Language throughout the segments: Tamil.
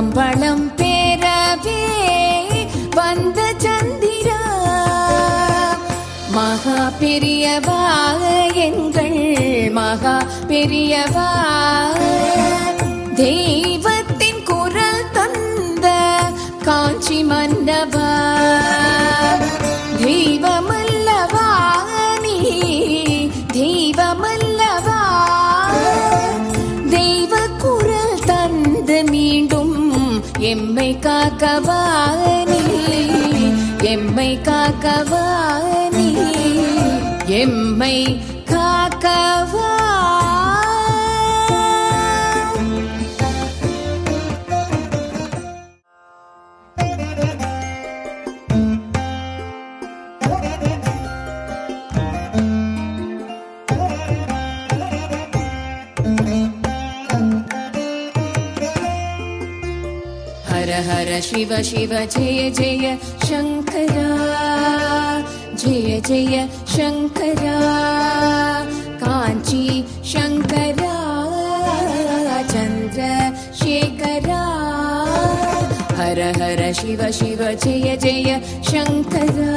உலகம் பேரவே வந்த சந்திரா. மகா பெரியவா எங்கள் மகா பெரியவா. தெய்வத்தின் குரல் தந்த காஞ்சி மன்னவா காக்கவா நீ எம்மை காக்கவா நீ எம்மை காக்கவா शिव शिव जय जय शङ्करा जय जय शङ्करा काञ्ची शङ्करा चन्द्रशेखरा हर हर शिव शिव जय जय शङ्करा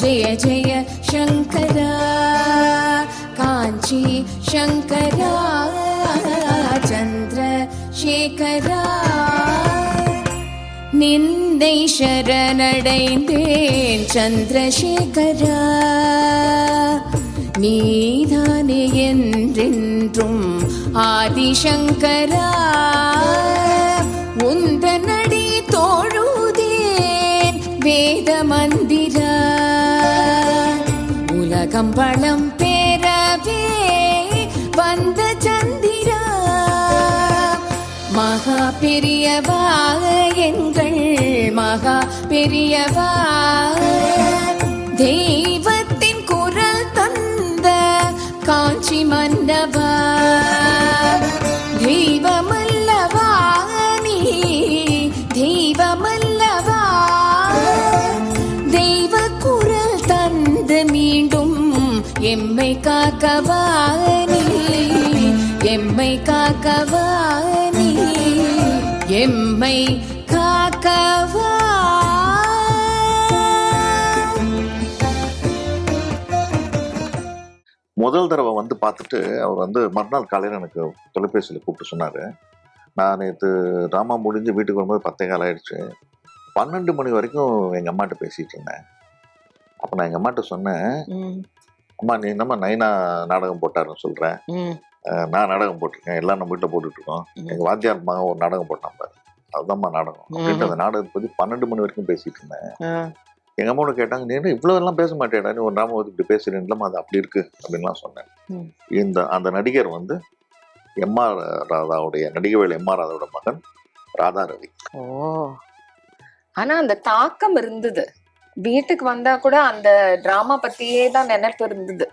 जय जय शङ्करा काञ्ची शङ्करा चन्द्रशेखरा நின்னை சரணடைந்தேன் சந்திரசேகரா. நீதானே என்றென்றும் ஆதிசங்கரா. உந்த நடி தோழுதேன் வேத மந்திரா உலகம் பழம் பெறவே மகா பெரியவா எங்கள் மகா பெரியவா தெய்வத்தின் குரல் தந்த காஞ்சி மன்னவா தெய்வமல்லவா நீ தெய்வமல்லவா. தெய்வ குரல் தந்து மீண்டும் எம்மை காக்கவா நீ எம்மை காக்கவா எம்மை காக்கவா? முதல் தடவை வந்து பார்த்துட்டு அவர் வந்து மறுநாள் காலையில் எனக்கு தொலைபேசியில் கூப்பிட்டு சொன்னார். நான் நேற்று ராமா முடிஞ்சு வீட்டுக்கு வரும்போது பத்தே கால் ஆயிடுச்சு. பன்னெண்டு மணி வரைக்கும் எங்கள் அம்மாட்ட பேசிகிட்டு இருந்தேன். அப்போ நான் எங்கள் அம்மாட்ட சொன்னேன் அம்மா நீ என்னம்மா நைனா நாடகம் போட்டாருன்னு சொல்கிறேன் நான் நாடகம் போட்டிருக்கேன். எல்லாம் நம்ம வீட்டில் போட்டுட்ருக்கோம். எங்கள் வாத்தியார் மகன் ஒரு நாடகம் போட்டான் பாரு. அதுதான்மா நாடகம். அப்படின்ட்டு அந்த நாடகத்தை பற்றி பன்னெண்டு மணி வரைக்கும் பேசிகிட்டு இருந்தேன். எங்கள் அம்மாவோட கேட்டாங்க நீ இவ்வளோ எல்லாம் பேச மாட்டேடா? நீ ஒரு நாம இப்படி பேசுறேன் இல்லைம்மா அது அப்படி இருக்கு. அப்படின்லாம் சொன்னேன். இந்த அந்த நடிகர் வந்து எம்ஆர் ராதாவுடைய நடிகவேல் எம்ஆர் ராதாவோட மகன் ராதா ரவி. ஓ. ஆனா அந்த தாக்கம் இருந்தது. வீட்டுக்கு வந்தா கூட அந்த டிராமா பத்தியே தான் நினைப்பு இருந்தது.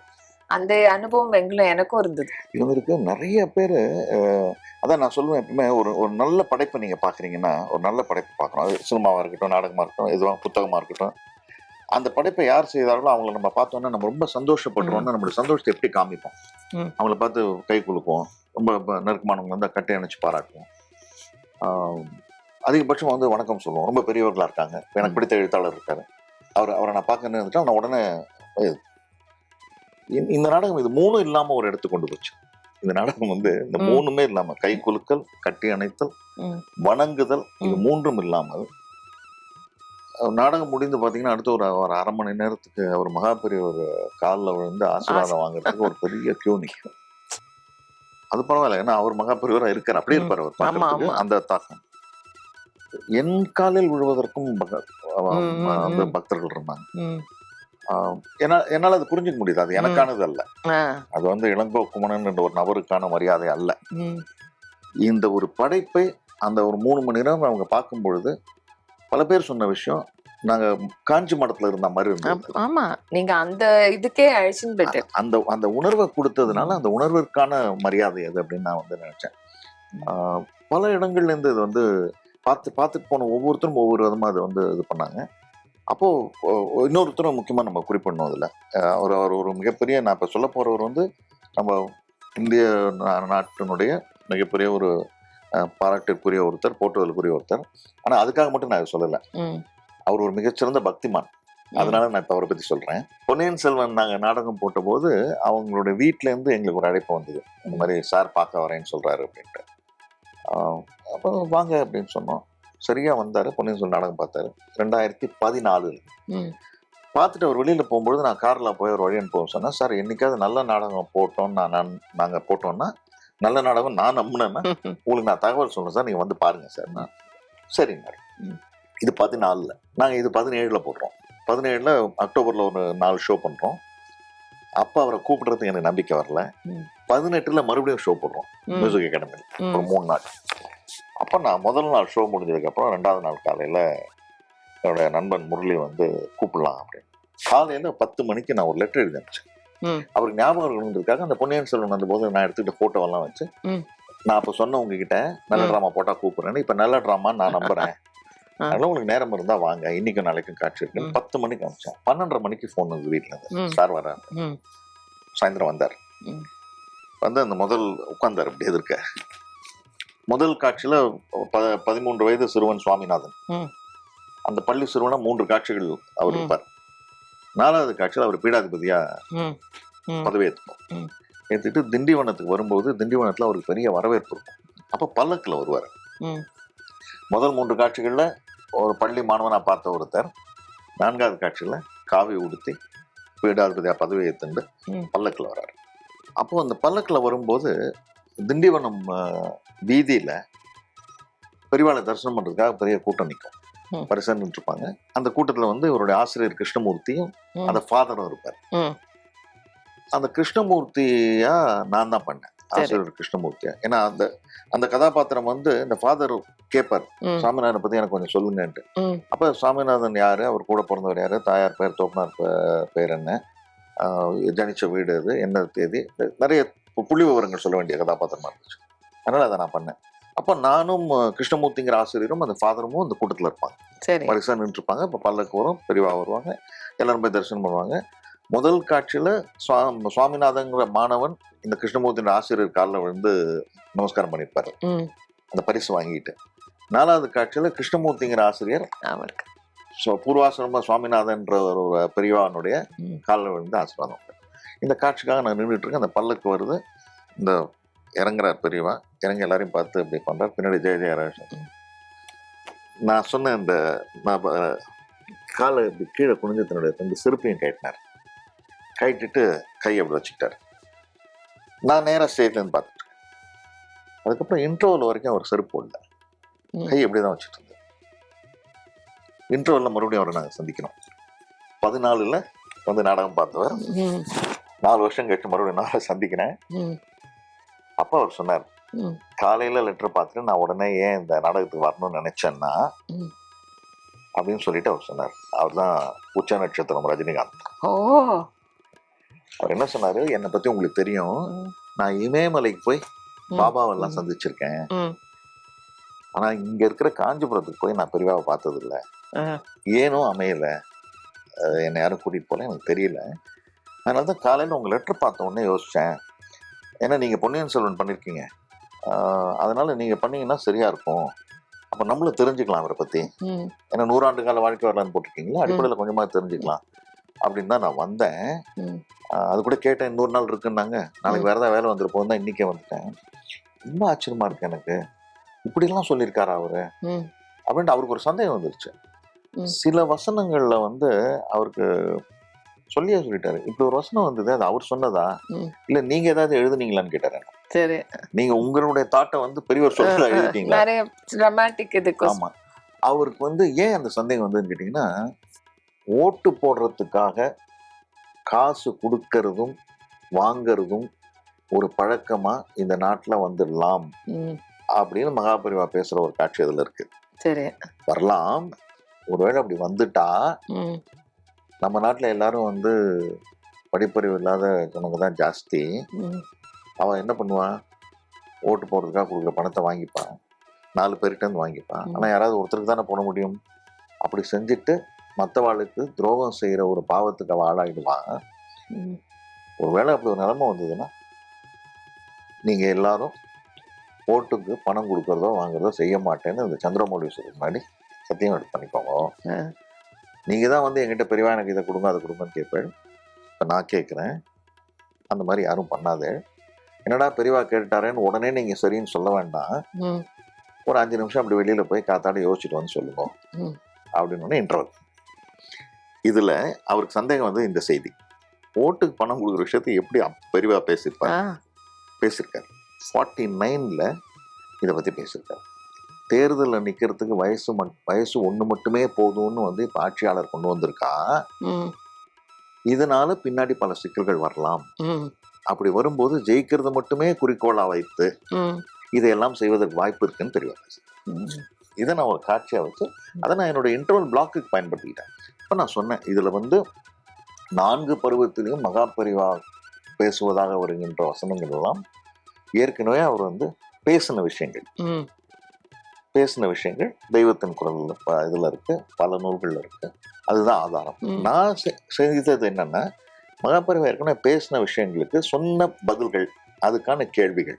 அந்த அனுபவம் எங்களும் எனக்கும் இருந்தது. இவங்களுக்கு நிறைய பேர் அதான் நான் சொல்லுவேன் எப்பவுமே ஒரு ஒரு நல்ல படைப்பை நீங்கள் பார்க்குறீங்கன்னா ஒரு நல்ல படைப்பை பார்க்கணும் அது சினிமாவாக இருக்கட்டும் நாடகமாக இருக்கட்டும் எதுவாக புத்தகமாக இருக்கட்டும். அந்த படைப்பை யார் செய்தார்களோ அவங்கள நம்ம பார்த்தோன்னா நம்ம ரொம்ப சந்தோஷப்படுறோம்னா நம்மளுடைய சந்தோஷத்தை எப்படி காமிப்போம். அவங்கள பார்த்து கை குலுக்குவோம். ரொம்ப நெருக்கமானவங்க வந்து கட்டை அணைச்சு பாராட்டுவோம். அதிகபட்சம் வந்து வணக்கம் சொல்லுவோம். ரொம்ப பெரியவர்களாக இருக்காங்க. எனக்கு பிடித்த எழுத்தாளர் இருக்காரு. அவர் அவரை நான் பார்க்கணுன்னு நான் உடனே "ஏய், இந்த- நாடகம் இது மூணும் இல்லாம ஒரு இடத்துக்கு கொண்டு போச்சு இந்த நாடகம் வந்து இந்த. மூணுமே இல்லாம கை குலுக்கல் கட்டி அணைத்தல். வணங்குதல் இது. மூன்றும் இல்லாமல் நாடகம் முடிந்து பாத்தீங்கன்னா அடுத்த ஒரு ஒரு அரை மணி நேரத்துக்கு அவர் மகாபெரிய ஒரு காலில் விழுந்து ஆசீர்வாதம் வாங்குறதுக்கு ஒரு பெரிய கியூ நிற்கும் அது பரவாயில்ல ஏன்னா அவர் மகாபெரியவரா இருக்கார் அப்படியே ம். இருப்பார் அவர். அந்த தாக்கம் என் காலில் விழுவதற்கும் அந்த. பக்தர்கள் இருந்தாங்க என்னால அது புரிஞ்சுக்க முடியுது. அது எனக்கானது அல்ல. அது வந்து இளங்கோ குமணன் என்ற ஒரு நபருக்கான மரியாதை அல்ல. இந்த ஒரு படைப்பை அந்த ஒரு மூணு மணி நேரம் அவங்க பார்க்கும் பொழுது பல பேர் சொன்ன விஷயம் நாங்க காஞ்சி மடத்துல இருந்த மாதிரி இருந்தது. ஆப்- ஆமா. நீங்க அந்த இதுக்கே அழிச்சுன்னு போயிட்டு அந்த அந்த உணர்வை கொடுத்ததுனால அந்த உணர்விற்கான மரியாதை அது அப்படின்னு நான் வந்து நினைச்சேன். பல இடங்கள்ல இருந்து இது வந்து பார்த்து பார்த்துட்டு போன ஒவ்வொருத்தரும் ஒவ்வொரு விதமா அதை வந்து இது பண்ணாங்க. அப்போ ஒ- இன்னொருத்தரும் முக்கியமா நம்ம குறிப்பிடணும் அதுல. அவர் அவர் ஒரு மிகப்பெரிய நான் இப்ப சொல்ல போறவர் வந்து நம்ம இந்திய நாட்டினுடைய மிகப்பெரிய ஒரு பாராட்டிற்குரிய ஒருத்தர் போற்றுதலுக்குரிய ஒருத்தர். ஆனா அதுக்காக மட்டும் நான் சொல்லல. அவர் ஒரு மிகச்சிறந்த பக்திமான். அதனால நான் இப்ப அவரை பத்தி சொல்றேன். பொன்னியின் செல்வன் நாங்க நாடகம் போட்டபோது அவங்களுடைய வீட்ல இருந்து எங்களுக்கு ஒரு அழைப்பு வந்தது. இந்த மாதிரி சார் பார்க்க வரேன்னு சொல்றாரு அப்படின்ட்டு. அப்போ வாங்க அப்படின்னு சொன்னோம். சரியா வந்தாரு பொன்னியின் செல்வன் நாடகம் பார்த்தாரு. ரெண்டாயிரத்தி பதினாலு. பார்த்துட்டு அவர் வெளியில போகும்பொழுது நான் கார்ல போய் ஒரு வழி அனுப்ப சொன்னேன் சார் என்னைக்காவது நல்ல நாடகம் போட்டோம் நான் நான் நாங்க போட்டோம்னா நல்ல நாடகம் நான் நம்பினேன்னா உங்களுக்கு நான் தகவல் சொல்றேன் சார் நீங்க வந்து பாருங்க சார் நான் சரிங்க. இது பதினாலுல. நாங்க இது பதினேழுல போடுறோம். பதினேழுல அக்டோபர்ல ஒரு நாலு ஷோ பண்றோம். அப்ப அவரை கூப்பிடுறதுக்கு எனக்கு நம்பிக்கை வரல. பதினெட்டுல மறுபடியும் ஷோ போடுறோம். மியூசிக் அகாடமியில். ஒரு மூணு நாள். அப்ப நான் முதல் நாள் ஷோ முடிஞ்சதுக்கு அப்புறம் ரெண்டாவது நாள் காலையில என்னோட நண்பன் முரளி வந்து கூப்பிடலாம் அப்படின்னு காலையில பத்து மணிக்கு நான் ஒரு லெட்டர் எழுதி அனுப்பிச்சேன். அவருக்கு ஞாபகம் இருக்கணுன்றதுக்காக அந்த பொன்னியின் செல்வன் வந்த போது நான் எடுத்துக்கிட்ட எல்லாம் வச்சு. நான் அப்ப சொன்ன உங்ககிட்ட நல்ல. ட்ராமா போட்டா கூப்பிடுறேன்னு இப்ப நல்ல ட்ராமா நான் நம்புறேன். அதனால உங்களுக்கு நேரம் இருந்தா வாங்க இன்னைக்கும் நாளைக்கும் காட்சி இருக்கு. பத்து மணிக்கு அனுப்பிச்சேன் பன்னெண்டரை மணிக்கு ஃபோன் வந்து வீட்டுல இருந்து. சார் வர. சாயந்தரம் வந்தார். வந்து அந்த முதல் உட்கார்ந்தார் அப்படி எதிர்க்க முதல் காட்சியில பதிமூன்று வயது சிறுவன் சுவாமிநாதன். அந்த பள்ளி சிறுவனா மூன்று காட்சிகள் அவர். இருப்பார் நாலாவது காட்சியில் அவர் பீடாதிபதியா ம். ம். பதவி ஏற்றுப்பார் ம். ஏற்றுட்டு திண்டிவனத்துக்கு வரும்போது திண்டிவனத்துல அவருக்கு பெரிய வரவேற்பு இருக்கும் அப்போ பல்லக்கில் வருவார். முதல் மூன்று காட்சிகள்ல ஒரு பள்ளி மாணவனா பார்த்த ஒருத்தர் நான்காவது காட்சியில காவி உடுத்தி பீடாதிபதியா பதவி ஏத்துண்டு ம். பல்லக்கில் வர்றாரு அப்போ அந்த பல்லக்கில் வரும்போது திண்டிவனம் வீதியில பெரியவாளை தரிசனம் பண்றதுக்காக பெரிய கூட்டம் நிற்கும். பரிசன் இருப்பாங்க அந்த கூட்டத்துல வந்து இவருடைய ஆசிரியர் கிருஷ்ணமூர்த்தியும். அந்த ஃபாதரும் இருப்பார். அந்த கிருஷ்ணமூர்த்தியா நான் தான் பண்ணேன். ஆசிரியர் கிருஷ்ணமூர்த்தியா. ஏன்னா அந்த அந்த கதாபாத்திரம் வந்து இந்த ஃபாதர் கேட்பார். சாமிநாதனை பத்தி எனக்கு கொஞ்சம் சொல்லுங்கன்ட்டு. அப்ப சாமிநாதன் யாரு? அவர் கூட பிறந்தவர் யாரு? தாயார் பேர் தோப்பனார் பேர் என்ன? ஜனிச்ச வீடு அது? என்ன தேதி? நிறைய பு- புள்ளி விவரங்கள் சொல்ல வேண்டிய கதாபாத்திரமா இருந்துச்சு. அதனால அதை நான் பண்ணேன். அப்ப நானும் கிருஷ்ணமூர்த்திங்கிற ஆசிரியரும் அந்த ஃபாதரும் அந்த கூட்டத்துல இருப்பாங்க. சரி. பரிசா நின்றுப்பாங்க இப்போ பல்லக்கு வரும் பெரியவா வருவாங்க எல்லாரும் போய் தரிசனம் பண்ணுவாங்க. முதல் காட்சியில சுவா சுவாமிநாதங்கிற மாணவன் இந்த கிருஷ்ணமூர்த்தியோட ஆசிரியர் காலில் விழுந்து நமஸ்காரம் பண்ணியிருப்பாரு. அந்த பரிசு வாங்கிட்டு. நாலாவது காட்சியில கிருஷ்ணமூர்த்திங்கிற ஆசிரியர் ஸோ பூர்வாசிரம சுவாமிநாதன்ற ஒரு பெரியவானுடைய. காலில் விழுந்து ஆசீர்வாதம். இந்த காட்சிக்காக நான் நின்றுட்டு இருக்கேன் அந்த பல்லக்கு வருது. இந்த இறங்குறார் பெரியவா. இறங்கி எல்லாரையும் பார்த்து இப்படி பண்றார். பின்னாடி ஜெய ஜெயராஜன் நான் சொன்ன இந்த நான் காலை இப்படி கீழே குனிஞ்சு தன்னுடைய ரெண்டு செருப்பையும் கட்டினார் கட்டிட்டு கை அப்படி வச்சுக்கிட்டார். நான் நேராக ஸ்டேஜ்லேருந்து பார்த்துட்டு. அதுக்கப்புறம் இன்ட்ரோவில் வரைக்கும் அவர் செருப்பு ம். கை அப்படியே தான் வச்சுட்டு இருந்தேன் இன்ட்ரோவில் மறுபடியும் அவரை நாங்கள் சந்திக்கிறோம். பதினாலுல வந்து நாடகம் பார்த்தவர். நாலு வருஷம் கழிச்சு மறுபடியும் நான் சந்திக்கிறேன். அப்போ அவர் சொன்னார். காலையில லெட்டர் பார்த்துட்டு நான் உடனே ஏன் இந்த நாடகத்துக்கு வரணும்னு நினைச்சேன்னா. அப்படின்னு சொல்லிட்டு அவர் சொன்னார் அவர் தான் உச்ச நட்சத்திரம் ரஜினிகாந்த் ஓ அவர் என்ன சொன்னாரு என்னை பத்தி உங்களுக்கு தெரியும். நான் இமயமலைக்கு போய். பாபாவெல்லாம். சந்திச்சிருக்கேன். ஆனா இங்க இருக்கிற காஞ்சிபுரத்துக்கு போய் நான் பெரியவாவை பார்த்தது இல்ல. ஏனும் அமையல என்னை யாரும் கூட்டிட்டு போல எனக்கு தெரியல அதனால தான் காலையில உங்க லெட்டர் பார்த்த உடனே யோசிச்சேன். ஏன்னா நீங்க பொன்னியின் செல்வன் பண்ணிருக்கீங்க. ஆஹ் அதனால நீங்க பண்ணீங்கன்னா சரியா இருக்கும். அப்ப நம்மளும் தெரிஞ்சுக்கலாம் அவரை ம். ஏன்னா நூறாண்டு கால வாழ்க்கை வரலான்னு போட்டிருக்கீங்களா? அடிப்படையில் கொஞ்சமா தெரிஞ்சுக்கலாம். அப்படின்னு தான் நான் வந்தேன். அது கூட கேட்டேன் இன்னொரு நாள் இருக்குன்னாங்க. நாளைக்கு வேற ஏதாவது வேலை வந்துருப்போம் தான் இன்னைக்கே வந்துட்டேன். ரொம்ப ஆச்சரியமா இருக்கு எனக்கு. இப்படிலாம் சொல்லியிருக்காரா அவரு? அப்படின்ட்டு அவருக்கு ஒரு சந்தேகம் வந்துருச்சு. சில வசனங்கள்ல வந்து அவருக்கு சொல்லியே சொல்லிட்டாரு. இப்படி ஒரு வசனம் வந்தது அது அவர் சொன்னதா. இல்ல நீங்க ஏதாவது எழுதுனீங்களான்னு கேட்டாரு. சரி. நீங்க உங்களுடைய தாட்டை வந்து பெரியவர் சொல்ல எழுதிட்டீங்களா? dramatic இதுக்கு ஆமா. அவருக்கு வந்து ஏன் அந்த சந்தேகம் வந்ததுன்னு கேட்டீங்கன்னா ஓட்டு போடுறதுக்காக காசு கொடுக்கறதும் வாங்கறதும் ஒரு பழக்கமா இந்த நாட்டுல வந்துடலாம் அப்படின்னு மகாபரிவா பேசுற ஒரு காட்சி அதுல இருக்கு. சரி. வரலாம். ஒருவேளை அப்படி வந்துட்டா நம்ம நாட்டுல எல்லாரும் வந்து படிப்பறிவு இல்லாத ஜனங்க தான் ஜாஸ்தி. அவன் என்ன பண்ணுவான்? ஓட்டு போடுறதுக்காக கொடுக்குற பணத்தை வாங்கிப்பான். நாலு பேர்கிட்ட வாங்கிப்பான். ம். ஆனா யாராவது ஒருத்தருக்கு தானே போட முடியும்? அப்படி செஞ்சுட்டு மற்றவாளுக்கு துரோகம் செய்யற ஒரு பாவத்துக்கு அவன் ஆளாயிடுவான். ம். ஒருவேளை அப்படி ஒரு நிலைமை வந்ததுன்னா நீங்க எல்லாரும் ஓட்டுக்கு பணம் கொடுக்கறதோ வாங்குறதோ செய்ய மாட்டேன்னு இந்த சந்திரமௌழி சொல்ற முன்னாடி சத்தியம் எடுத்து பண்ணிக்கோங்க. ஆ. நீங்க தான் வந்து என்கிட்ட பெரியவா எனக்கு இதை கொடுங்க அதை கொடுங்கன்னு கேட்பேன் இப்போ நான் கேட்குறேன். அந்த மாதிரி யாரும் பண்ணாதே. என்னடா பெரியவா கேட்டுட்டாரேன்னு உடனே நீங்க சரின்னு சொல்ல வேண்டாம். ஒரு அஞ்சு நிமிஷம் அப்படி வெளியில போய் காத்தாட யோசிச்சுட்டு வந்து சொல்லுங்க. அப்படின்னு இன்டர்வல் இதுல அவருக்கு சந்தேகம் வந்து இந்த செய்தி. ஓட்டுக்கு பணம் கொடுக்குற விஷயத்தை எப்படி பெரியவா பேசியிருப்பார்? பேசியிருக்காரு. ஃபார்ட்டி நைனில் இதை பற்றி பேசியிருக்காரு. தேர்தலில் நிற்கிறதுக்கு வயசு மட் வயசு ஒன்று மட்டுமே போதும்னு வந்து இப்போ ஆட்சியாளர் கொண்டு வந்திருக்கா? இதனால பின்னாடி பல சிக்கல்கள் வரலாம். அப்படி வரும்போது ஜெயிக்கிறது மட்டுமே குறிக்கோளாக வைத்து இதையெல்லாம் செய்வதற்கு வாய்ப்பு இருக்குன்னு தெரியும் ம். இதை நான் ஒரு காட்சியாக வச்சு அதை நான் என்னோட இன்டர்வல் பிளாக்குக்கு பயன்படுத்திக்கிட்டேன். இப்போ நான் சொன்னேன் இதில் வந்து நான்கு பருவத்திலையும் மகாபரிவா பேசுவதாக வருகின்ற வசனங்கள் எல்லாம் ஏற்கனவே அவர் வந்து பேசின விஷயங்கள். பேசின விஷயங்கள் தெய்வத்தின் குரல்ல ப இதில் இருக்கு பல நூல்கள்ல இருக்கு. அதுதான் ஆதாரம். நான் செ- செய்தது என்னன்னா மகாபரிவா ஏற்கனவே பேசின விஷயங்களுக்கு சொன்ன பதில்கள் அதுக்கான கேள்விகள்.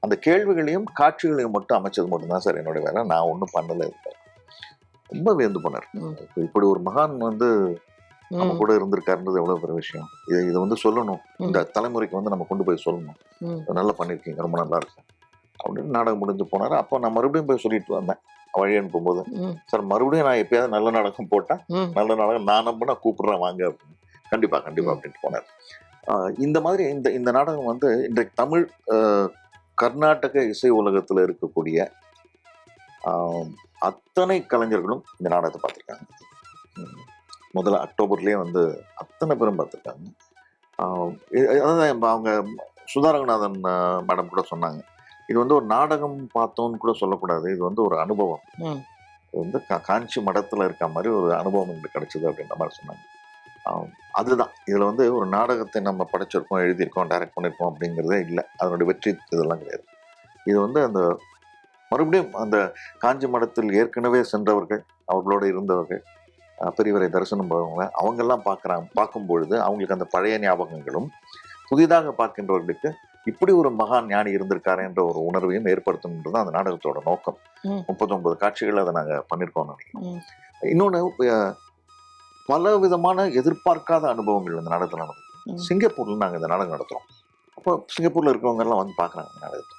அந்த கேள்விகளையும் காட்சிகளையும் மட்டும் அமைச்சது மட்டும்தான் சார் என்னோட வேலை. நான் ஒன்றும் பண்ணல இதுல. ரொம்ப வியந்து போனார். இப்படி ஒரு மகான் வந்து நம்ம கூட இருந்திருக்காருன்றது எவ்வளவு பெரிய விஷயம். இதை இதை வந்து சொல்லணும். இந்த தலைமுறைக்கு வந்து நம்ம கொண்டு போய் சொல்லணும். நல்லா பண்ணியிருக்கீங்க ரொம்ப நல்லா இருக்கு. அப்படின்னு நாடகம் முடிஞ்சு போனாரு. அப்போ நான் மறுபடியும் போய் சொல்லிட்டு வந்தேன். வழி அனுப்பும்போது சார் மறுபடியும் நான் எப்பயாவது நல்ல நாடகம் போட்டா ம். நல்ல நாடகம் நான் நம்பினா கூப்பிடுறேன் வாங்க அப்படின்னு. கண்டிப்பா கண்டிப்பா ம். அப்படின்ட்டு போனார். இந்த மாதிரி இந்த இந்த நாடகம் வந்து இன்றைக்கு தமிழ் கர்நாடக இசை உலகத்துல இருக்கக்கூடிய அத்தனை கலைஞர்களும் இந்த நாடகத்தை பார்த்துருக்காங்க. முதல்ல அக்டோபர்லேயே வந்து அத்தனை பேரும் பார்த்துருக்காங்க. அதான் அவங்க சுதா ரங்கநாதன் மேடம் கூட சொன்னாங்க. இது வந்து ஒரு நாடகம் பார்த்தோன்னு கூட சொல்லக்கூடாது. இது வந்து ஒரு அனுபவம். இது வந்து கா- காஞ்சி மடத்துல இருக்க மாதிரி ஒரு அனுபவம் எங்களுக்கு கிடைச்சது அப்படின்ற மாதிரி சொன்னாங்க. அதுதான். இதுல வந்து ஒரு நாடகத்தை நம்ம படைச்சிருக்கோம் எழுதியிருக்கோம் டைரக்ட் பண்ணியிருக்கோம் அப்படிங்கிறதே இல்லை. அதனுடைய வெற்றி இதெல்லாம் கிடையாது. இது வந்து அந்த மறுபடியும் அந்த காஞ்சி மடத்தில் ஏற்கனவே சென்றவர்கள் அவர்களோடு இருந்தவர்கள் பெரியவரை தரிசனம் போகிறவங்க அவங்கெல்லாம் பார்க்குறாங்க பார்க்கும் பொழுது அவங்களுக்கு அந்த பழைய ஞாபகங்களும் புதிதாக பார்க்கின்றவர்களுக்கு இப்படி ஒரு மகான் ஞானி இருந்திருக்காரு என்ற ஒரு உணர்வையும் ஏற்படுத்தணுன்றது அந்த நாடகத்தோட நோக்கம். ம். முப்பத்தொன்பது காட்சிகள் அதை நாங்கள் பண்ணியிருக்கோம் நினைக்கிறோம். இன்னொன்று பல விதமான எதிர்பார்க்காத அனுபவங்கள் இந்த நாடகத்தில் நடந்தது. சிங்கப்பூர்ல நாங்கள் இந்த நாடகம் நடத்துகிறோம் அப்போ சிங்கப்பூர்ல இருக்கவங்க எல்லாம் வந்து பார்க்குறாங்க இந்த நாடகத்தை.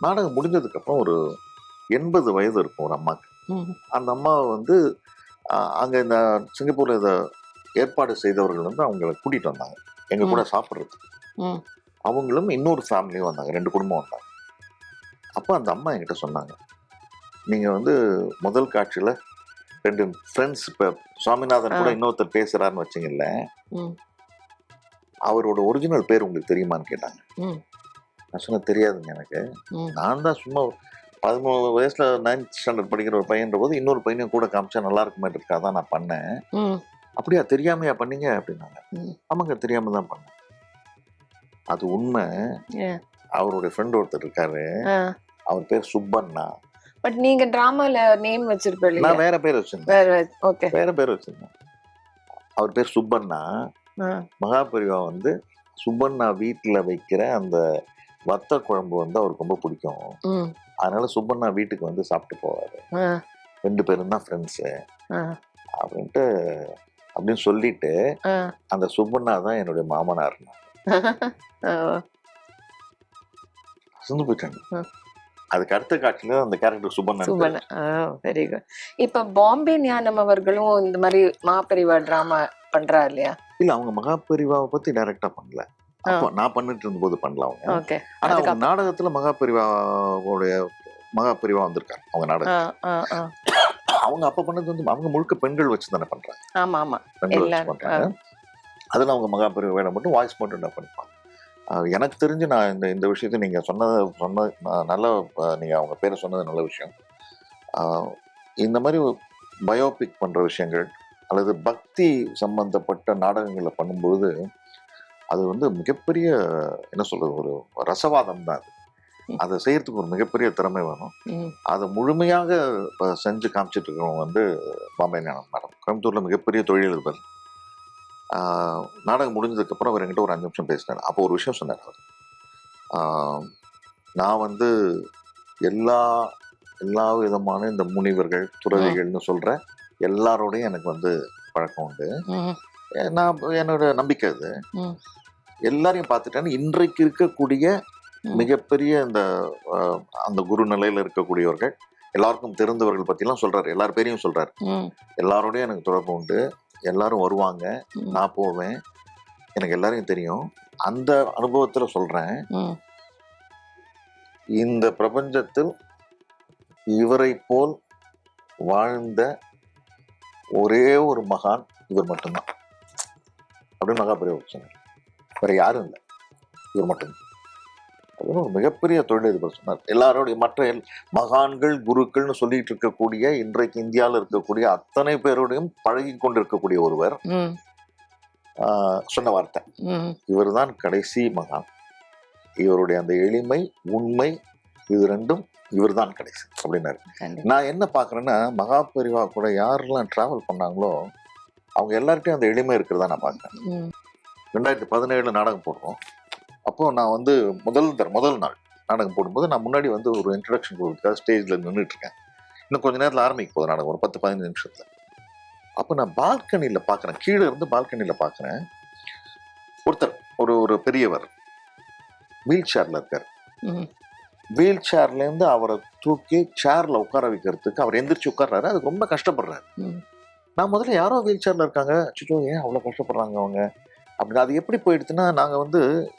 நாடகம் முடிஞ்சதுக்கு அப்புறம் ஒரு எண்பது வயது இருக்கும் ஒரு அம்மாக்கு. ம். அந்த அம்மா வந்து அங்க இந்த சிங்கப்பூர்ல இதை ஏற்பாடு செய்தவர்கள் வந்து அவங்கள கூட்டிட்டு வந்தாங்க. எங்க கூட சாப்பிட்றதுக்கு. அவங்களும் இன்னொரு ஃபேமிலியும் வந்தாங்க. ரெண்டு குடும்பம் வந்தாங்க. அப்போ அந்த அம்மா என்கிட்ட சொன்னாங்க. நீங்க வந்து முதல் காட்சியில ரெண்டு ஃப்ரெண்ட்ஸ் இப்போ சுவாமிநாதன் கூட. இன்னொருத்தர் பேசுறாருன்னு வச்சுங்கல்ல அவரோட ஒரிஜினல் பேர் உங்களுக்கு தெரியுமான்னு கேட்டாங்க. நான் சொன்ன தெரியாதுங்க எனக்கு. நான் தான் சும்மா பதிமூணு வயசுல நைன்த் ஸ்டாண்டர்ட் படிக்கிற ஒரு பையன்ற போது இன்னொரு பையனையும் கூட காமிச்சா நல்லா இருக்குமே இருக்காதான் நான் பண்ணேன். அப்படியா தெரியாமையா பண்ணீங்க? அப்படின்னாங்க. ஆமாங்க தெரியாம தான் பண்ணேன். அது உண்மை. அவருடைய ஃப்ரெண்ட் ஒருத்தர் இருக்காரு. அவர் பேர் சுப்பண்ணா. பட் நீங்க டிராமால நேம் வச்சிருப்பீங்க நான் வேற பேர் வச்சிருந்தேன். வேற ஓகே வேற பேர் வச்சிருந்தேன். அவர் பேர் சுப்பண்ணா. மகாபரிவா வந்து சுப்பண்ணா வீட்டுல வைக்கிற அந்த வத்த குழம்பு வந்து அவருக்கு ரொம்ப பிடிக்கும். அதனால சுப்பண்ணா வீட்டுக்கு வந்து சாப்பிட்டு போவாரு. ரெண்டு பேரும் தான் ஃப்ரெண்ட்ஸு அப்படின்ட்டு அப்படின்னு சொல்லிட்டு. அந்த சுப்பண்ணா தான் என்னுடைய மாமனார் ஓ, அசந்து போயிட்டாங்க. அதுக்கு அடுத்த காட்சியில அந்த character Subbanna Suban very good இப்ப பாம்பே ஞானம் அவர்களும் இந்த மாதிரி மாபெரிவா டிராமா பண்றா இல்லையா? இல்ல அவங்க மகாபெரிவாவை பத்தி டைரக்டா பண்ணல. நான் பண்ணிட்டு இருந்தபோது பண்ணல அவங்க. ஓகே. ஆனா அவங்க. நாடகத்துல மகாபெரிவாவுடைய மகாபெரிவா வந்திருக்காங்க அவங்க நாடகம். அவங்க அப்ப பண்ணது வந்து அவங்க முழுக்க பெண்கள் வச்சு தானே பண்றாங்க. ஆமா ஆமா. பெண்கள் வச்சு பண்றாங்க. அதுல அவங்க மகாபெரிவா வேலை மட்டும் வாய்ஸ் மட்டும் தான் பண்ணிப்பாங்க எனக்கு தெரிஞ்சு நான் இந்த இந்த விஷயத்தை நீங்க சொன்னது சொன்ன நல்ல ஆஹ் நீங்க அவங்க பேரை சொன்னது நல்ல விஷயம். இந்த மாதிரி பயோபிக் பண்ற விஷயங்கள் அல்லது பக்தி சம்பந்தப்பட்ட நாடகங்களை பண்ணும்பொழுது அது வந்து மிகப்பெரிய என்ன சொல்றது ஒரு ரசவாதம் தான் அது. அதை செய்யறதுக்கு ஒரு மிகப்பெரிய திறமை வேணும். அதை முழுமையாக இப்ப செஞ்சு காமிச்சிட்டு இருக்கிறவங்க வந்து பாம்பே ஞானம் மேடம். கோயம்புத்தூர்ல மிகப்பெரிய தொழிலதிபர். ஆஹ் நாடகம் முடிஞ்சதுக்கப்புறம் அவர் என்கிட்ட ஒரு அஞ்சு நிமிஷம் பேசினார் அப்போ ஒரு விஷயம் சொன்னார் அவர். நான் வந்து எல்லா எல்லா விதமான இந்த முனிவர்கள் துறவிகள்னு சொல்ற எல்லாரோடையும் எனக்கு வந்து பழக்கம் உண்டு. நான் என்னோட நம்பிக்கை அது. எல்லாரையும் பார்த்துட்டேன்னு இன்றைக்கு இருக்கக்கூடிய. மிகப்பெரிய இந்த அந்த குரு நிலையில இருக்கக்கூடியவர்கள் எல்லாருக்கும் தெரிந்தவர்கள் பத்திலாம் சொல்றாரு. எல்லார் பேரையும் சொல்றாரு. ம், எல்லாரோடையும் எனக்கு தொடர்பு உண்டு. எல்லாரும் வருவாங்க. நான் போவேன். எனக்கு எல்லாரையும் தெரியும். அந்த அனுபவத்துல சொல்றேன். இந்த பிரபஞ்சத்தில் இவரை போல் வாழ்ந்த ஒரே ஒரு மகான் இவர் மட்டும்தான். அப்படின்னு மகாபெரியவர் சொன்னார். வேற யாரும் இல்லை. இவர் மட்டும் அப்படின்னு ஒரு மிகப்பெரிய தொழிலதிபர் சொன்னார். எல்லாரோடைய மற்ற மகான்கள் குருக்கள்னு சொல்லிட்டு இருக்கக்கூடிய இன்றைக்கு இந்தியாவில் இருக்கக்கூடிய அத்தனை பேரோடையும் பழகி கொண்டிருக்கக்கூடிய ஒருவர். சொன்ன வார்த்தை. ம். இவர்தான் கடைசி மகான். இவருடைய அந்த எளிமை உண்மை இது ரெண்டும் இவர்தான் கடைசி அப்படின்னாரு. நான் என்ன பார்க்குறேன்னா மகாபெரிவா கூட யாரெல்லாம் டிராவல் பண்ணாங்களோ அவங்க எல்லார்ட்டையும் அந்த எளிமை இருக்கிறதா நான் பார்க்குறேன். ரெண்டாயிரத்தி பதினேழு நாடகம் போடுறோம். அப்போ நான் வந்து முதல் தர முதல் நாள் நாடகம் போடும்போது நான் முன்னாடி வந்து ஒரு இன்ட்ரடக்ஷன் கொடுக்குறதுக்காக ஸ்டேஜில் நின்றுட்டு இருக்கேன் இன்னும் கொஞ்ச நேரத்தில் ஆரம்பிக்க போகுது நாடகம் ஒரு பத்து பதினஞ்சு நிமிஷத்தில். அப்போ நான் பால்கனியில் பார்க்குறேன் கீழே இருந்து பால்கனியில் பார்க்குறேன் ஒருத்தர் ஒரு ஒரு பெரியவர் வீல் சேரில் இருக்கார். வீல் சேர்லேருந்து அவரை தூக்கி சேரில் உட்கார வைக்கிறதுக்கு அவர் எந்திரிச்சு உட்கார்றாரு அதுக்கு ரொம்ப கஷ்டப்படுறாரு. நான் முதல்ல யாரோ வீல் சேர்ல இருக்காங்க அச்சோ ஏன் அவ்வளோ கஷ்டப்படுறாங்க அவங்க? அப்படின்னு அது எப்படி போயிடுச்சுன்னா நாங்கள் வந்து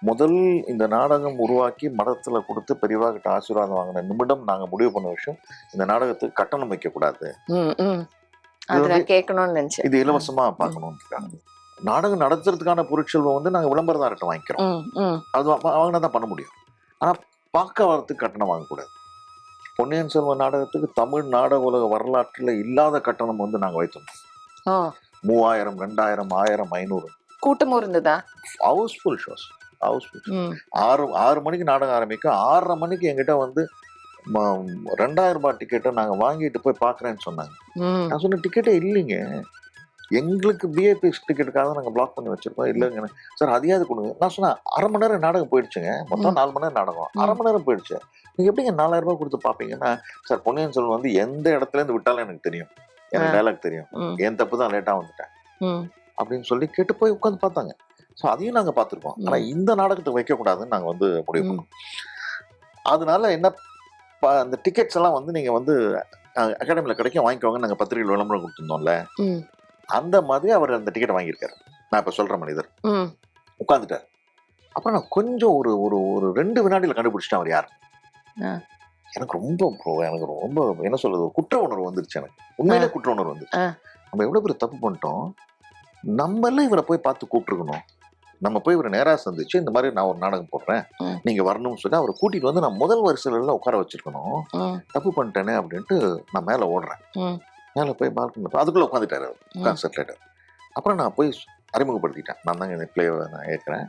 முதல் இந்த நாடகம் உருவாக்கி மடத்தில் கொடுத்து பெரியவா கிட்ட ஆசீர்வாதம் வாங்கின நிமிடம் நாங்கள் முடிவு பண்ண விஷயம் இந்த நாடகத்துக்கு கட்டணம் வைக்கக்கூடாது. இது அது வந்து- நான் கேட்கணும்னு நினைச்சேன். இது இலவசமாக பார்க்கணும்னு நாடகம் நடத்துறதுக்கான பொருட்செல்வம் வந்து நாங்கள் விளம்பரதார்கிட்ட வாங்கிக்கிறோம். அது வாங்கினா தான் பண்ண முடியும். ஆனால் பார்க்க வரத்துக்கு கட்டணம் வாங்கக்கூடாது. பொன்னியின் செல்வன் நாடகத்துக்கு தமிழ் நாடக உலக வரலாற்றில் இல்லாத கட்டணம் வந்து நாங்கள் வைத்தோம் மூவாயிரம் ரெண்டாயிரம் ஆயிரம் ஐநூறு. கூட்டமும் இருந்ததா ஹவுஸ்ஃபுல் ஷோஸ் ஹவுஸ்ஃபுல் ஆறு ஆறு மணிக்கு நாடகம் ஆரம்பிக்கும். ஆறரை மணிக்கு எங்கிட்ட வந்து ம- ரெண்டாயிரம் ரூபாய் டிக்கெட்டை நாங்கள் வாங்கிட்டு போய் பார்க்குறேன்னு சொன்னாங்க. நான் சொன்ன டிக்கெட்டே இல்லைங்க. எங்களுக்கு பிஏபி டிக்கெட்டுக்காக நாங்கள் பிளாக் பண்ணி வச்சிருக்கோம். இல்லைங்க சார் அதையாவது கொடுங்க. நான் சொன்னேன் அரை மணி நேரம் நாடகம் போயிடுச்சுங்க. மொத்தம். நாலு மணி நேரம் நாடகம். அரை மணி நேரம் போயிடுச்சு. நீங்கள் எப்படிங்க நாலாயிரம் ரூபாய் கொடுத்து பார்ப்பீங்கன்னா சார் பொன்னியின் செல்வன் வந்து எந்த இடத்துல இருந்து விட்டாலும் எனக்கு தெரியும். எனக்கு. டைலாக் தெரியும். என் தப்பு தான்? லேட்டாக வந்துட்டேன். அப்படின்னு சொல்லி கேட்டு போய் உட்காந்து பார்த்தாங்க. ஸோ அதையும் நாங்கள் பார்த்துருக்கோம். ஆனால் இந்த நாடகத்துக்கு வைக்கக்கூடாதுன்னு நாங்கள் வந்து முடிவு. பண்ணோம். அதனால என்ன அந்த டிக்கெட்ஸ் எல்லாம் வந்து நீங்கள் வந்து அகாடமியில் கிடைக்கும் வாங்கிக்கோங்க நாங்கள் பத்திரிகை விளம்பரம் கொடுத்துருந்தோம்ல. அந்த மாதிரி அவர் அந்த டிக்கெட்டை வாங்கியிருக்காரு. நான் இப்போ சொல்கிற மனிதர். ம். உட்காந்துட்டார் அப்புறம் நான் கொஞ்சம் ஒரு ஒரு ஒரு ரெண்டு வினாடியில் கண்டுபிடிச்சிட்டேன் அவர் யார். எனக்கு ரொம்ப bro, எனக்கு ரொம்ப என்ன சொல்றது குற்ற உணர்வு வந்துருச்சு எனக்கு. உண்மையிலே குற்ற உணர்வு வந்துருச்சு. நம்ம எவ்வளவு பெரிய தப்பு பண்ணிட்டோம் நம்மள இவரை போய் பார்த்து கூப்பிட்டுருக்கணும். நம்ம போய் இவரை நேரா சந்திச்சு இந்த மாதிரி நான் ஒரு நாடகம் போடுறேன். நீங்க வரணும்னு சொல்லி அவரை கூட்டிட்டு வந்து நான் முதல் வரிசையில எல்லாம் உட்கார வச்சிருக்கணும். தப்பு பண்ணிட்டேனே அப்படின்ட்டு நான் மேல ஓடுறேன். மேல போய் பால்கனி அதுக்குள்ள உட்காந்துட்டாரு செட்டில் ஆயிட்டாரு. அப்புறம் நான் போய் அறிமுகப்படுத்திட்டேன். நான் தாங்க இந்த பிளேவை நான் ஏற்கிறேன்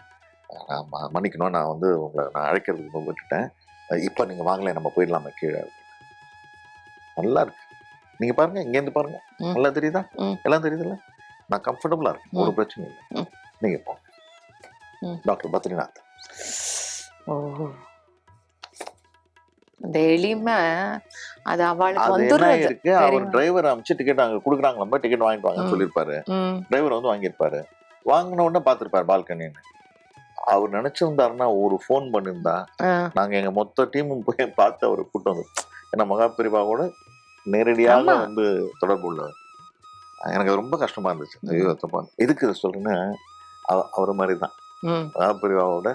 நான் மன்னிக்கணும் நான் வந்து உங்களை நான் அழைக்கிறதுக்கு விட்டுட்டேன் இப்போ நீங்க வாங்கல நம்ம போயிடலாமா கீழே. நல்லா இருக்கு நீங்க பாருங்க இங்கேருந்து பாருங்க. நல்லா தெரியுதா. எல்லாம் தெரியுதுல்ல நான் கம்ஃபர்டபுளா இருக்கேன் ஒரு ம். பிரச்சனையும் இல்லை. நீங்க போங்க. டாக்டர் பத்ரிநாத் எளிமை அது அவளுக்கு வந்துடுறது இருக்கு அவர்? டிரைவர் அமைச்சு டிக்கெட் அங்க குடுக்குறாங்களா டிக்கெட் வாங்கிட்டு வாங்கன்னு. சொல்லியிருப்பாரு ம், டிரைவர் வந்து வாங்கியிருப்பாரு வாங்கின உடனே பார்த்திருப்பாரு பால்கனின்னு அவர் நினைச்சிருந்தாருன்னா ஒரு ஃபோன் பண்ணியிருந்தா நாங்க எங்க மொத்த டீமும் போய் பார்த்து அவர் கூட்டம் வந்து ஏன்னா மகாபிரிவாவோட நேரடியாக ஆமா. வந்து தொடர்பு உள்ளவர். எனக்கு அது ரொம்ப கஷ்டமா இருந்துச்சு. ஐயோ தப்பா. எதுக்கு இதை சொல்றேன்னா அவர் மாதிரி தான் மகாபிரிவாவோட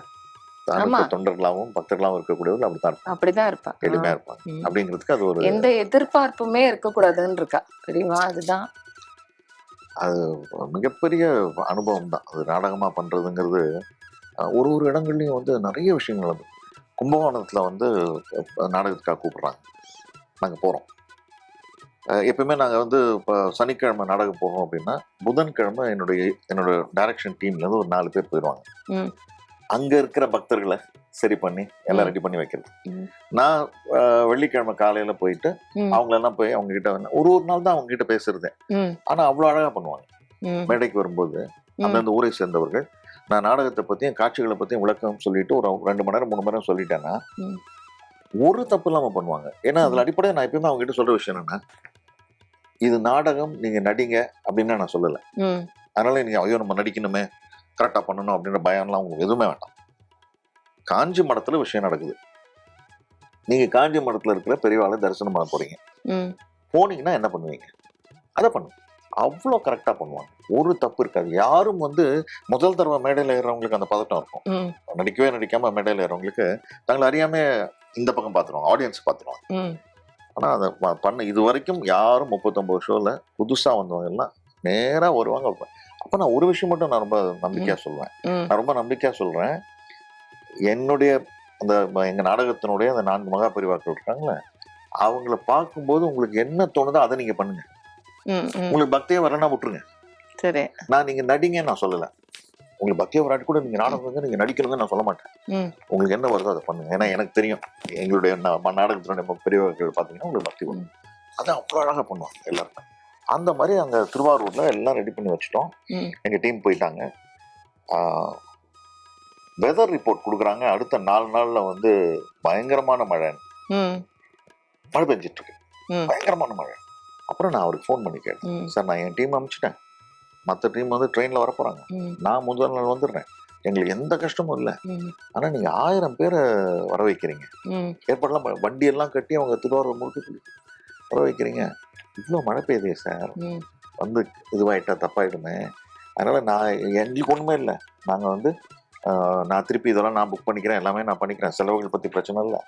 ஆமா. தொண்டர்களாகவும் பக்தர்களாகவும் இருக்கக்கூடியவர்கள் அப்படித்தான் இருப்பாங்க. அப்படிதான் இருப்பா ஆ, எளிமையா இருப்பாங்க. அப்படிங்கிறதுக்கு அது ஒரு எந்த எதிர்பார்ப்புமே இருக்கக்கூடாதுன்னு இருக்கா. தெரியுமா அதுதான். மிகப்பெரிய அனுபவம் தான் அது நாடகமா பண்றதுங்கிறது ஒரு ஒரு இடங்கள்லயும் வந்து நிறைய விஷயங்கள் வந்து கும்பகோணத்துல வந்து நாடகத்துக்காக கூப்பிடுறாங்க. நாங்க போறோம். அஹ், எப்பயுமே நாங்க வந்து இப்போ சனிக்கிழமை நாடகம் போறோம் அப்படின்னா புதன்கிழமை என்னுடைய என்னோட டைரக்ஷன் டீம்ல இருந்து ஒரு நாலு பேர் போயிடுவாங்க. அங்க இருக்கிற பக்தர்களை சரி பண்ணி எல்லாம். ரெடி பண்ணி வைக்கிறது. நான் வெள்ளிக்கிழமை காலையில போயிட்டு அவங்களெல்லாம் போய் அவங்க கிட்ட வந்து- ஒரு ஒரு நாள் தான் அவங்க கிட்ட பேசுறது. ம், ஆனா அவ்வளவு அழகா பண்ணுவாங்க. மேடைக்கு வரும்போது அந்தந்த ஊரை சேர்ந்தவர்கள் நான் நாடகத்தை பத்தியும் காட்சிகளை பத்தியும் விளக்கம் சொல்லிட்டு ஒரு ரெண்டு மணி நேரம் மூணு மணி நேரம் சொல்லிட்டேன்னா. ஒரு தப்பு இல்லாம பண்ணுவாங்க. ஏன்னா அதுல அடிப்படையா நான் எப்பயுமே அவங்க கிட்ட சொல்ற விஷயம் என்னன்னா இது நாடகம் நீங்க நடிங்க அப்படின்னு நான் சொல்லல. அதனால நீங்க ஐயோ நம்ம நடிக்கணுமே கரெக்டா பண்ணணும் அப்படின்ற பயம்லாம் உங்களுக்கு எதுவுமே வேண்டாம். காஞ்சி மடத்துல விஷயம் நடக்குது. நீங்க காஞ்சி மடத்துல இருக்கிற பெரியவாளை தரிசனம் பண்ண போறீங்க. ம், போனீங்கன்னா என்ன பண்ணுவீங்க? அதை பண்ணுங்க. அவ்வளோ கரெக்டாக பண்ணுவாங்க. ஒரு தப்பு இருக்காது. யாரும் வந்து முதல் தடவை மேடையில் ஏறுறவங்களுக்கு அந்த பதட்டம் இருக்கும். நடிக்கவே நடிக்காம மேடையில் ஏறவங்களுக்கு தங்களை அறியாம இந்த பக்கம் பார்த்துருவாங்க ஆடியன்ஸ் பார்த்துருவாங்க ஆனால் அதை பண்ண இது வரைக்கும் யாரும் முப்பத்தொம்பது ஷோவில் புதுசாக வந்தவங்க எல்லாம் நேராக வருவாங்க. அப்போ நான் ஒரு விஷயம் மட்டும் நான் ரொம்ப நம்பிக்கையாக சொல்லுவேன். நான் ரொம்ப நம்பிக்கையாக சொல்கிறேன் என்னுடைய அந்த ம- எங்க நாடகத்தினுடைய அந்த நான்கு மகா பிரிவாக்கள் இருக்காங்களே அவங்கள பார்க்கும்போது உங்களுக்கு என்ன தோணுதோ அதை நீங்க பண்ணுங்க. ம், ம். உங்களுக்கு பக்தியே வரலன்னா விட்டுருங்க. சரி. நான் நீங்க நடிங்க நான் சொல்லல. உங்களுக்கு பக்தியே வராட்டி கூட நீங்க நாடகம் நீங்க நடிக்கணும்னு நான் சொல்ல மாட்டேன். உங்களுக்கு என்ன வருதோ அதை பண்ணுங்க. ஏன்னா எனக்கு தெரியும். எங்களுடைய நாடகத்தினுடைய பெரியவர்கள் பார்த்தீங்கன்னா உங்களுக்கு பக்தி வரும். அதை அவ்வளோ அழகாக பண்ணுவாங்க எல்லாருமே. அந்த மாதிரி அங்கே திருவாரூர்ல எல்லாம் ரெடி பண்ணி வச்சுட்டோம். ம். எங்க டீம் போயிட்டாங்க. வெதர் ரிப்போர்ட் கொடுக்குறாங்க. அடுத்த நாலு நாள்ல வந்து பயங்கரமான மழை. மழை பெஞ்சிட்டு இருக்கு. பயங்கரமான மழை. அப்புறம் நான் அவருக்கு ஃபோன் பண்ணி கேட்டேன். சார் நான் என் டீம் அனுப்பிச்சிட்டேன் மற்ற டீம் வந்து ட்ரெயினில் வர போகிறாங்க நான் முதல் நாள் வந்துடுறேன். எங்களுக்கு எந்த கஷ்டமும் இல்லை. ஆனால் நீங்கள் ஆயிரம் பேரை வர வைக்கிறீங்க. ஏற்பாடெல்லாம் வண்டியெல்லாம் கட்டி அவங்க திருவாரூர் முழுக்க வர வைக்கிறீங்க. இவ்வளோ மழை பெய்யுதே சார். வந்து இதுவாயிட்டா தப்பாயிடுமே. அதனால நான் எங்களுக்கு ஒன்றுமே இல்லை. நாங்கள் வந்து நான் திருப்பி இதெல்லாம் நான் புக் பண்ணிக்கிறேன். எல்லாமே நான் பண்ணிக்கிறேன். செலவுகள் பற்றி பிரச்சனை இல்லை.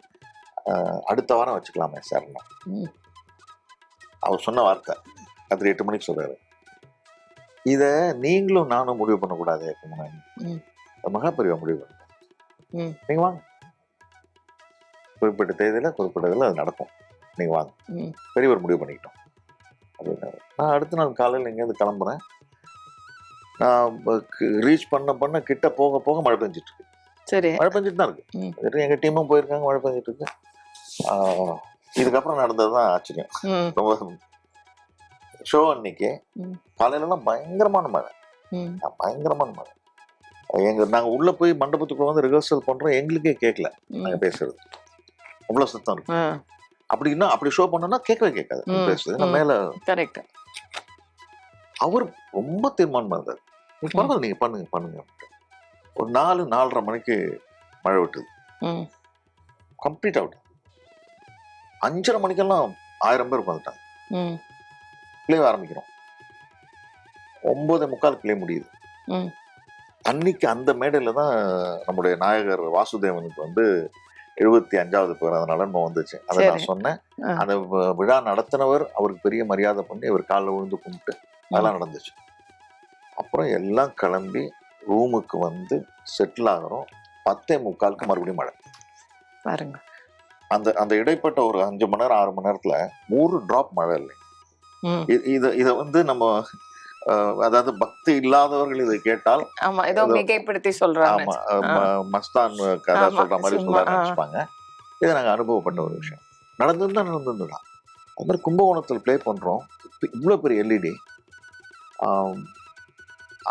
அடுத்த வாரம் வச்சுக்கலாமே சார் ம். அவர் சொன்ன வார்த்தை. ராத்திரி எட்டு மணிக்கு சொல்றாரு. இதை நீங்களும் நானும் முடிவு பண்ணக்கூடாது முன்னாடி. மகாபரிவா முடிவு பண்ணுங்க ம். நீங்க வாங்க. குறிப்பிட்ட தேதியில குறிப்பிட்ட இதில் அது நடக்கும். நீங்க வாங்க. பெரியவர் முடிவு பண்ணிக்கிட்டோம். அப்படின்னாரு. நான் அடுத்த நாள் காலையில் இங்கேருந்து கிளம்புறேன். நான் ரீச் பண்ண பண்ண கிட்ட போக போக மழை பெஞ்சிட்டு இருக்கு. சரி. மழை பெஞ்சிட்டு தான் இருக்கு. ம். சரி, எங்க டீமும் போயிருக்காங்க மழை பெஞ்சிட்டு இருக்கு. இதுக்கப்புறம் நடந்தது தான் ஆச்சரியம் ரொம்ப ஷோ அன்னைக்கு. காலையிலலாம் பயங்கரமான மழை. பயங்கரமான மழை. எங்க நாங்க உள்ள போய் மண்டபத்துக்குள்ள வந்து ரிஹர்சல் பண்றோம். எங்களுக்கே கேட்கல நாங்க. பேசுறது. அவ்வளவு சத்தம் இருக்கு. அப்படின்னா அப்படி ஷோ பண்ணோம்னா கேட்கவே கேட்காது. பேசுறது. நான் ம். மேல correct. அவர் ரொம்ப தீர்மானமா இருந்தார். பரவாயில்ல நீங்க பண்ணுங்க பண்ணுங்க. ஒரு நாலு நாலரை மணிக்கு மழை விட்டுது. கம்ப்ளீட் அவுட் அஞ்சரை மணிக்கெல்லாம் ஆயிரம் பேர் உட்காந்துட்டாங்க. ம், பிளே ஆரம்பிக்கிறோம். ஒன்பதே முக்கால் பிளே முடியுது. அன்னைக்கு அந்த மேடையில தான் நம்முடைய நாயகர் வாசுதேவனுக்கு வந்து எழுபத்தி அஞ்சாவது பிறந்தநாள் நம்ம வந்துச்சு. அதை நான். சொன்னேன். அந்த விழா நடத்தினவர் அவருக்கு பெரிய மரியாதை பண்ணி அவர் காலில் விழுந்து கும்பிட்டு அதெல்லாம் நடந்துச்சு. அப்புறம் எல்லாம் கிளம்பி ரூமுக்கு வந்து செட்டில் ஆகிறோம். பத்தே முக்காலுக்கு மறுபடியும் மழை. பாருங்க. அந்த அந்த இடைப்பட்ட ஒரு அஞ்சு மணி நேரம் ஆறு மணி நேரத்துல ஒரு டிராப் மழை இல்லை. இத இத வந்து நம்ம அதாவது பக்தி இல்லாதவர்கள் இதை கேட்டால் ஆமா ஏதோ மிகைப்படுத்தி சொல்றாங்க. ஆமா மஸ்தான் கதை சொல்ற மாதிரி சொல்ல. நினைச்சுப்பாங்க. இதை நாங்க அனுபவப்பட்ட ஒரு விஷயம். நடந்திருந்தா நடந்திருந்துதான் அது மாதிரி கும்பகோணத்தில் ப்ளே பண்றோம். இப்ப இவ்வளவு பெரிய எல்இடி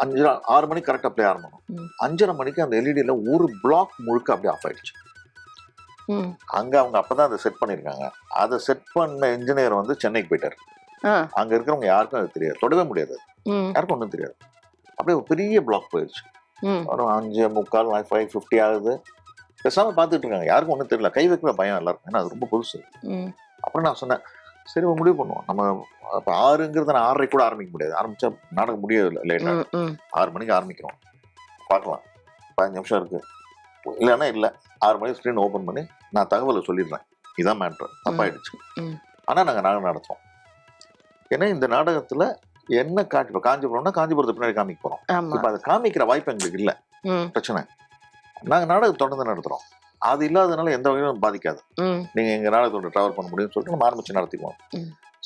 அஞ்சு ஆறு மணிக்கு கரெக்டாக ப்ளே ஆரம்பிக்கணும். ம். அஞ்சரை மணிக்கு அந்த எல்இடியில் ஒரு பிளாக் முழுக்க அப்படியே ஆஃப் ஆயிடுச்சு. அங்க அவங்க அப்பதான் அதை செட் பண்ணிருக்காங்க அதை செட் பண்ண இன்ஜினியர் வந்து சென்னைக்கு போயிட்டாரு. அங்க இருக்கிறவங்க யாருக்கும் அது தெரியாது. தொடவே முடியாது யாருக்கும் ஒன்றும் தெரியாது. அப்படியே ஒரு பெரிய பிளாக் போயிடுச்சு ஒரு அஞ்சு முக்கால் ஃபைவ் ஃபிஃப்டி ஆகுது. பேசாம பார்த்துட்டு இருக்காங்க. யாருக்கும் ஒன்றும் தெரியல. கை வைக்கிற பயம் எல்லாருக்கும். ஏன்னா அது ரொம்ப புதுசு. அப்புறம் நான் சொன்னேன் சரி முடிவு பண்ணுவோம். நம்ம இப்போ ஆறுங்கிறத நான் ஆறரை கூட ஆரம்பிக்க முடியாது. ஆரம்பிச்சா நாடகம் முடியாது லேட்டாக. ஆறு மணிக்கு ஆரம்பிக்கிறோம். பார்க்கலாம். பதினஞ்சு நிமிஷம் இருக்கு. இல்லைன்னா இல்லை. ஆறு மணிக்கு ஸ்க்ரீன் ஓப்பன் பண்ணி நான் தகவலை சொல்லிடுறேன். இதான் மேட்ரு தப்பாயிடுச்சு. ஆனால் நாங்கள் நாடகம் நடத்துறோம். ஏன்னா இந்த நாடகத்தில் என்ன காட்சி இப்போ காஞ்சிபுரம்னா காஞ்சிபுரத்தை பின்னாடி காமிக்க போகிறோம் இப்போ அதை காமிக்கிற வாய்ப்பு எங்களுக்கு இல்லை. பிரச்சனை. நாங்கள் நாடகம் தொடர்ந்து நடத்துகிறோம் அது இல்லாதனால எந்த வகையிலும் பாதிக்காது. நீங்கள் எங்கள் நாடகத்தோட ட்ராவல் பண்ண முடியும்னு சொல்லிட்டு நம்ம ஆரம்பிச்சு நடத்திக்குவோம்.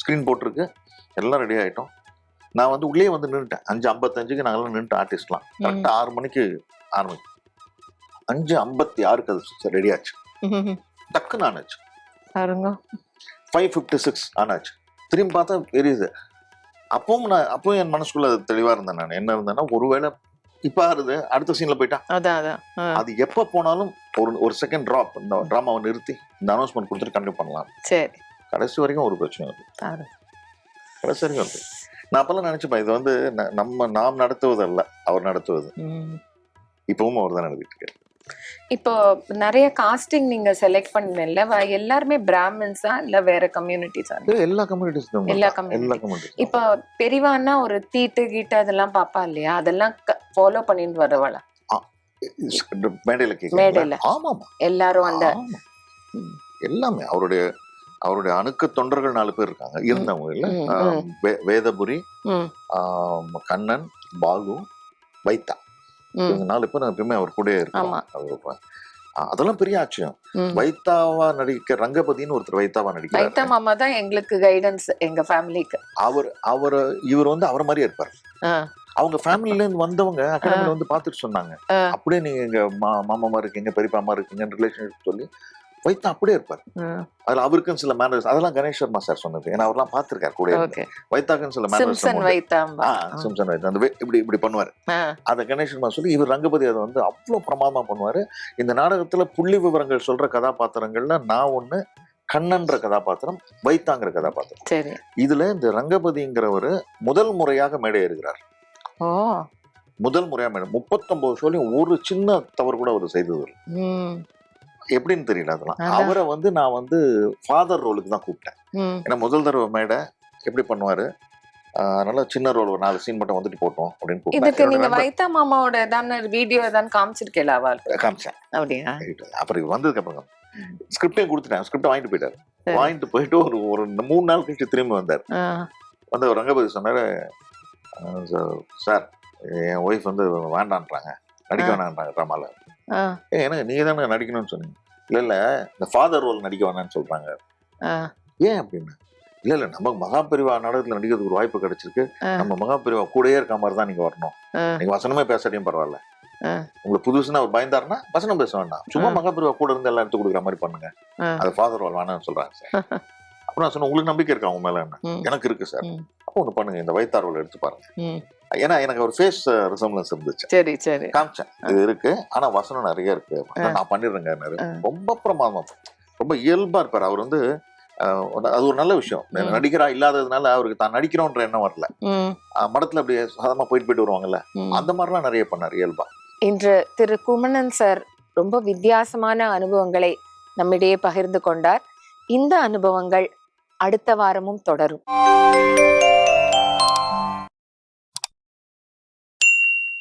ஸ்க்ரீன் போட்டிருக்கு. எல்லாம் ரெடி ஆகிட்டோம் நான் வந்து உள்ளே வந்து நின்றுட்டேன் அஞ்சு ஐம்பத்தஞ்சுக்கு நாங்களாம் நின்றுட்டு ஆர்டிஸ்ட்லாம் கரெக்டாக ஆறு மணிக்கு ஆரம்பிக்கும் அஞ்சு ஐம்பத்தி ஆறுக்கு அது ரெடி ஆச்சு. டக்குன்னு ஆனாச்சு. ஃபைவ் ஃபிஃப்டி சிக்ஸ் ஆனாச்சு. திரும்பி பார்த்தா தெரியுது. அப்பவும் நான் அப்பவும் என் மனசுக்குள்ள அது தெளிவாக இருந்தேன் நான். என்ன இருந்தேன்னா ஒருவேளை இப்போ ஆறுது அடுத்த சீனில் போயிட்டா? அதான் அதான். ஆ, அது எப்போ போனாலும் ஒரு ஒரு செகண்ட் ட்ராப் இந்த ட்ராமாவை நிறுத்தி இந்த அனௌன்ஸ்மெண்ட் கொடுத்துட்டு கண்டினியூ பண்ணலாம். சரி. கடைசி வரைக்கும் ஒரு பிரச்சனை இருக்கு கடைசி வரைக்கும் இருக்கு நான் அப்பெல்லாம் நினைச்சுப்பேன் இது வந்து நம்ம நாம் நடத்துவது அல்ல அவர் நடத்துவது. இப்பவும் அவர் தான் நடத்திட்டு இருக்காரு. இப்போ நிறைய காஸ்டிங் நீங்க செலக்ட் பண்ணல எல்லாருமே பிராமின்ஸா இல்ல வேற கம்யூனிட்டிஸா எல்லா கம்யூனிட்டிஸ்க்கும் எல்லா. கம்யூனிட்டிஸ் இப்போ பெரியவான்னா ஒரு தீட்டு கீட்டு அதெல்லாம் பாப்பா இல்லையா? அதெல்லாம் ஃபாலோ பண்ணிட்டு வரவளா? மேடையில மேடையில. ஆமாமா. எல்லாரும் அந்த. எல்லாமே. அவருடைய அவருடைய அணுக்க தொண்டர்கள் நாலு பேர் இருக்காங்க. இருந்தவங்க இல்ல. வேதபுரி கண்ணன் பாலு வைத்தா. நாலு பேர் எப்பயுமே அவர் கூட ஆமா. இருக்காங்க அதெல்லாம் பெரிய ஆச்சரியம். வைத்தாவா நடிக்க ரங்கபதினு ஒருத்தர் வைத்தாவா நடிக்கிறாரு. வைத்தா மாமா தான் எங்களுக்கு கைடன்ஸ் எங்க ஃபேமிலிக்கு அவர் அவர் இவர் வந்து அவர் மாதிரியே இருப்பார். அவங்க ஃபேமிலில இருந்து வந்தவங்க அகாடமில வந்து பார்த்துட்டு சொன்னாங்க. அப்படியே நீங்க எங்க மாமாமா இருக்கீங்க பெரியப்பாமா இருக்கீங்க ரிலேஷன்ஷிப் சொல்லி வைத்தா அப்படியே இருப்பார். அதுல அவருக்கும் சில மேனர்ஸ் அதெல்லாம் கணேஷ் சர்மா சார் சொன்னது. ஏன்னா அவர்லாம் பார்த்திருக்காரு கூட வைத்தாக்குன்னு சில மேனர்ஸ் சிம்சன் வைத்தா. அந்த இப்படி இப்படி பண்ணுவாரு. அதை கணேஷ் சர்மா சொல்லி இவர் ரங்கபதி அதை வந்து அவ்வளவு பிரமாதமா பண்ணுவாரு. இந்த நாடகத்துல புள்ளி விவரங்கள் சொல்ற கதாபாத்திரங்கள்ல நான் ஒண்ணு கண்ணன்ற கதாபாத்திரம் வைத்தாங்கிற கதாபாத்திரம். சரி. இதுல இந்த ரங்கபதிங்கிறவர் முதல் முறையாக மேடை ஏறுகிறார். ஓ. முதல் முறையா மேடம் முப்பத்தொன்பது ஷோலையும் ஒரு சின்ன தவறு கூட அவர் செய்தது எப்படின்னு தெரியல அதெல்லாம். அவரை வந்து நான் வந்து ஃபாதர் ரோலுக்கு தான் கூப்பிட்டேன். ஏன்னா முதல் தடவை மேடை எப்படி பண்ணுவாரு? அதனால சின்ன ரோல் ஒரு நாலு சீன் மட்டும் வந்துட்டு போட்டோம் அப்படின்னு என்னோட நீங்க வைத்தா மாமாவோட தானே வீடியோ தான் காமிச்சிருக்கேன் அவளுக்கு காமிச்சேன். அப்படியா? அப்புறம் வந்ததுக்கு அப்புறம் ஸ்கிரிப்டையும் கொடுத்துட்டேன். ஸ்கிரிப்டை வாங்கிட்டு போயிட்டாரு. வாங்கிட்டு போயிட்டு ஒரு ஒரு மூணு நாள் கழிச்சு திரும்பி வந்தார். வந்து ரங்கபதி சொன்னாரு "ஆஹ் சார், என் ஒய்ஃப் வந்து வேண்டான்றாங்க. நடிக்க. வேணான்றாங்க ட்ராமால எனக்கு நீங்க தானே நடிக்கணும்னு சொன்னீங்க இல்ல இல்ல இந்த ஃபாதர் ரோல் நடிக்க வேணாம்னு சொல்றாங்க ஏன் அப்படின்னு இல்ல இல்ல நமக்கு மகாபெரிவா நாடகத்துல நடிக்கிறதுக்கு ஒரு வாய்ப்பு கிடைச்சிருக்கு. நம்ம மகாபெரிவா கூடயே இருக்க மாதிரி தான் நீங்க வரணும். நீங்க வசனமே பேசாட்டியும் பரவாயில்ல. உங்களுக்கு புதுசுன்னு அவர் பயந்தாருன்னா வசனம் பேச வேண்டாம் சும்மா. மகாபெரிவா கூட இருந்து எல்லாம் எடுத்து கொடுக்குற மாதிரி பண்ணுங்க. அது ஃபாதர் ரோல் வேணாம்னு சொல்றாங்க சார் நான் சொன்னேன் உங்களுக்கு நம்பிக்கை இருக்கா உங்க மேல என்ன. எனக்கு இருக்கு சார். அப்போ ஒண்ணு பண்ணுங்க இந்த ரோல் எடுத்து பாருங்க. ஏன்னா எனக்கு ஒரு ஃபேஸ் ரிசம்லன்ஸ் இருந்துச்சு. சரி சரி. காமிச்சேன். இது இருக்கு. ஆனா வசனம் நிறைய இருக்கு. நான் பண்ணிடுறேங்க. ரொம்ப பிரமாதம். ரொம்ப இயல்பா இருப்பார். அவர் வந்து அது ஒரு நல்ல விஷயம். நடிகரா இல்லாததுனால அவருக்கு தான் நடிக்கிறோன்ற எண்ணம் வரல. மடத்துல அப்படியே சாதமா போயிட்டு போயிட்டு வருவாங்கல்ல. அந்த மாதிரிலாம் நிறைய பண்ணார் இயல்பா. இன்று திரு குமணன் சார் ரொம்ப வித்தியாசமான அனுபவங்களை நம்மிடையே பகிர்ந்து கொண்டார். இந்த அனுபவங்கள் அடுத்த வாரமும் தொடரும்.